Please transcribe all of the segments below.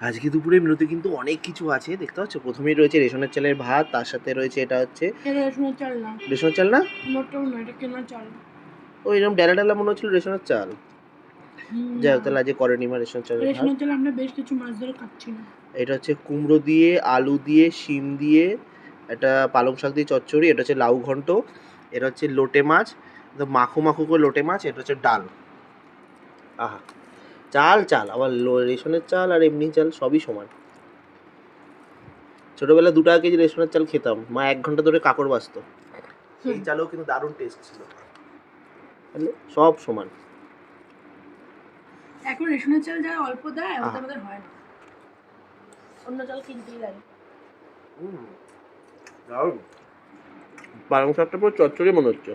আজকে দুপুরে মেনুতে কিন্তু অনেক কিছু আছে দেখতে পাচ্ছ? প্রথমেই রয়েছে রেশনের চালের ভাত তার সাথে রয়েছে এটা হচ্ছে রেশনের চাল না। রেশনের চাল না? মোটেও না এটা কেনা চাল। ওই এরকম ডালা ডালা মনে হচ্ছিল রেশনের চাল। যাই হোক তাহলে আজকে করেনি মা রেশনের চাল রেশনের চাল আমরা বেশ কিছু মাছ ধরে খাচ্ছি না। এটা হচ্ছে কুমড়ো দিয়ে আলু দিয়ে শিম দিয়ে এটা পালং শাক দিয়ে চচ্চড়ি এটা হচ্ছে লাউ ঘন্ট এটা হচ্ছে লোটে মাছ মাখো মাখো করে লোটে মাছ এটা হচ্ছে ডাল। আহা। চাল চাল আবার রেশনের চাল আর এমনি চাল সবই সমান। ছোটবেলা দু টাকা কেজি রেশনের চাল খেতাম মা এক ঘণ্টা ধরে কাকড় বাসতো সেই চালেও কিন্তু দারুণ টেস্ট ছিল? সব সমান। এখন রেশনের চাল যা অল্প দেয় ওটা আমাদের হয় না। অন্য চাল কিনতেই লাগে। দারুণ। পালং শাকটা পুরো চচ্চড়ি মনে হচ্ছে।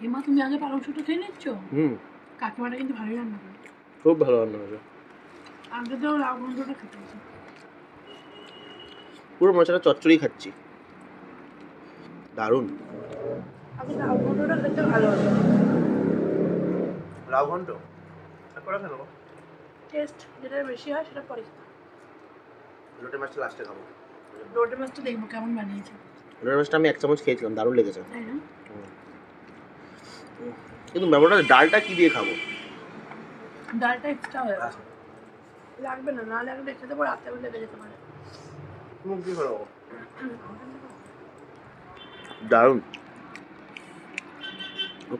হেমা তুমি আগে পালং শাকটা খেয়ে নিচ্ছ? হুম। কাকিমাটা কিন্তু ভালোই রান্না করে। খুব ভালো রান্না হয়েছে। পুরো মশলা চচ্চড়ি খাচ্ছি। দারুণ। আগে লাউ ঘন্ট করা কেন টেস্ট যেটা বেশি হয় সেটা পরে লোটে মাছটা লাস্টে খাব। রোটে মাছটা দেখব কেমন বানিয়েছে। লোটে মাছটা আমি এক চামচ খেয়েছিলাম দারুণ লেগেছে। তাই না? কিন্তু ব্যাপারটা ডালটা কি দিয়ে খাব? ডালটা এক্সট্রা হয়ে গেছে। লাগবে না না লাগলে লেগে যেতে পারে। দারুণ।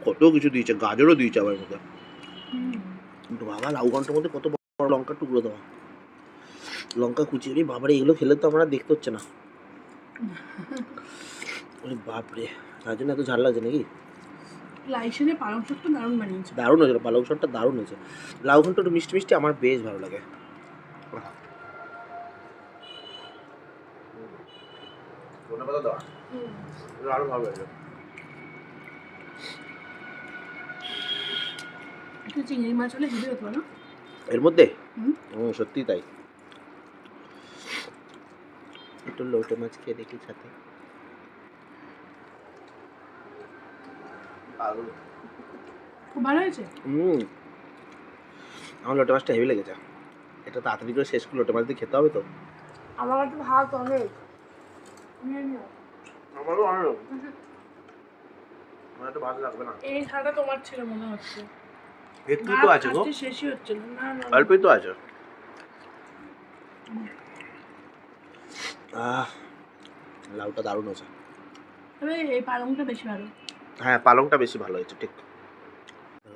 কত কিছু দিয়েছে গাজরও দিয়েছে আবার মধ্যে। কিন্তু বাবা লাউ ঘণ্টার মধ্যে কত বড় লঙ্কার টুকরো দেওয়া। লঙ্কা কুচিয়ে রে বাবারে এগুলো খেলে তো আমরা দেখতে হচ্ছে না। বাপরে তার জন্য এত ঝাল লাগছে নাকি? লাইসেনে পালং শাকটা দারুণ বানিয়েছে। দারুণ হয়েছিল পালং শাকটা দারুণ হয়েছে লাউ ঘন্ট একটু মিষ্টি মিষ্টি আমার বেশ ভালো লাগে। আরও ভালো লাগে একটু চিংড়ি মাছ হলে হেভি হতো না? এর মধ্যে? হুম। হুম সত্যি তাই। একটু লোটে মাছ খেয়ে দেখি সাথে। খুব ভালো হয়েছে? হুম। আমার লোটে মাছটা হেভি লেগেছে। এটা তাড়াতাড়ি করে শেষ করে লোটে মাছ দিয়ে খেতে হবে তো? আমার কাছে ভাত অনেক। আমারও অনেক। আমার তো ভালো লাগবে না। এই ছাড়া তোমার ছিল মনে হচ্ছে। একটু তো আছে গো। শেষই হচ্ছিল না না না। অল্পই তো আছে। আহ লাউটা দারুণ আছে তবে এই পালংটা বেশি ভালো। হ্যাঁ পালংটা বেশি ভালো হয়েছে ঠিক।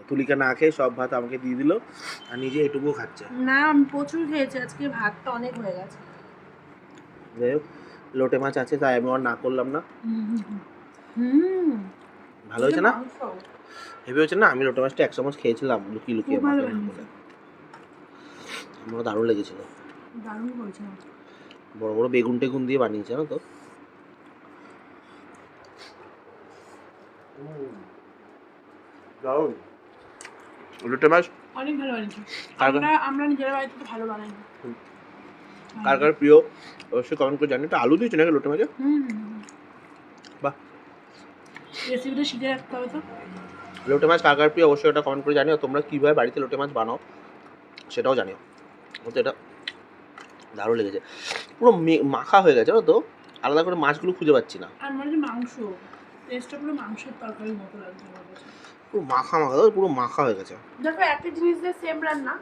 তুলিকা না খেয়ে সব ভাত আমাকে দিয়ে দিল আর নিজে এটুকুও খাচ্ছে। না আমি প্রচুর খেয়েছি আজকে ভাতটা অনেক হয়ে গেছে। যাই হোক লোটে মাছ আছে তাই আমি আর না করলাম না। হুম। ভালো হয়েছে না? হেভি হয়েছে না? আমি লোটে মাছটা এক চামচ খেয়েছিলাম লুকিয়ে লুকিয়ে আমার দারুণ লেগেছিল। দারুণ বড় বড় বেগুন টেগুন দিয়ে বানিয়েছে না তো? দারুণ। লোটে মাছ? অনেক ভালো বানিয়েছে। আমরা আমরা নিজেরা বাড়িতে তো ভালো বানাই কার কার প্রিয়? অবশ্যই কমেন্ট করে জানি এটা আলু দিয়েছে নাকি লোটে মাছে হুম বাহ। রেসিপিটা শিখে রাখতে হবে তো। লোটে মাছ কার কার প্রিয়? অবশ্যই এটা কমেন্ট করে জানিও। তোমরা কীভাবে বাড়িতে লোটে মাছ বানাও সেটাও জানিও। তো এটা দারুণ লেগেছে। পুরো মাখা হয়ে গেছে তো? আলাদা করে মাছগুলো খুঁজে পাচ্ছি না। আর মানে মাংস। টেস্টটা পুরো মাংসের তরকারির মতো লাগছে আমার কাছে। পুরো মাখা মাখা পুরো মাখা হয়ে গেছে। দেখো একই জিনিস দিয়ে সেম রান্না।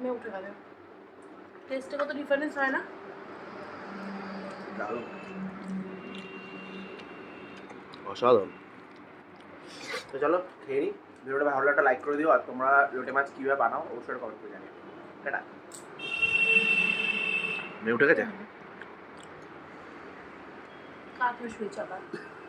মে উঠে গেলে। টেস্টে কত ডিফারেন্স হয় না? অসাধারণ। তো চলো খেয়ে নিই ভিডিওটা ভালো লাগলে লাইক করে দিও আর তোমরা লোটে মাছ কীভাবে বানাও অবশ্যই কমেন্ট করে জানিও। টাটা। মেয়ে উঠে গেছে? কাকে শুয়েছে আবার